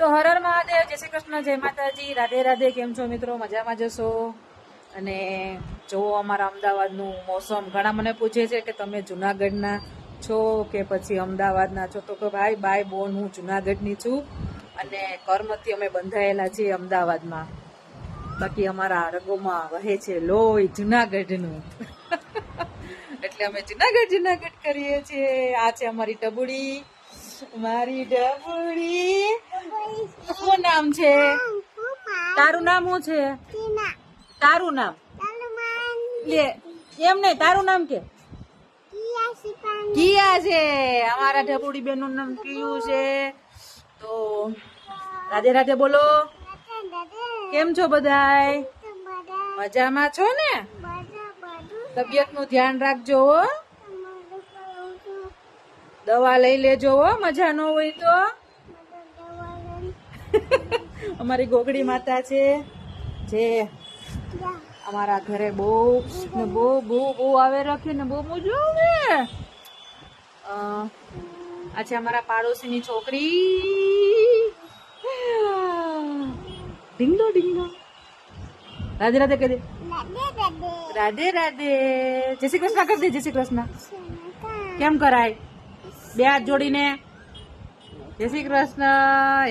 તો હરર હર મહાદેવ, જય શ્રી કૃષ્ણ, જય માતાજી. રાધે રાધે, કેમ છો મિત્રો? મજામાં જશો? અને જોવો અમારા અમદાવાદનું મોસમ. ઘણા મને પૂછે છે કે તમે જુનાગઢના છો કે પછી અમદાવાદના છો? તો કે ભાઈ, બાય બોન, હું જુનાગઢની છું અને કર્મથી અમે બંધાયેલા છીએ અમદાવાદમાં. બાકી અમારા રગોમાં વહે છે લોહી જુનાગઢનું. એટલે અમે જુનાગઢ જુનાગઢ કરીએ છીએ. આ છે અમારી ટબુડી મારી ટબુડી શું નામ છે? તારું નામ શું છે? તારું નામ? લે એમ નહીં તારું નામ કે? કિયા છે. અમારા ઢબુડી બેનનું નામ કિયું છે. તો રાધે રાધે બોલો. કેમ છો બધાય? મજામાં છો ને? તબિયતનું ધ્યાન રાખજો હો. દવા લઈ લેજો હો મજા ન હોય તો. અમારી ગોગડી માતા છે, જે અમારા ઘરે બહુ ને બહુ બહુ બહુ આવે રાખે ને બહુ મજા આવે. આ અમારા પાડોશીની છોકરી. ઢીંગલો ઢીંગલો. રાધે રાધે કહી દે. રાધે રાધે. જય શ્રી કૃષ્ણ, કરી દે, જય શ્રી કૃષ્ણ. કેમ કરાય? બે હાથ જોડીને. જય શ્રી કૃષ્ણ.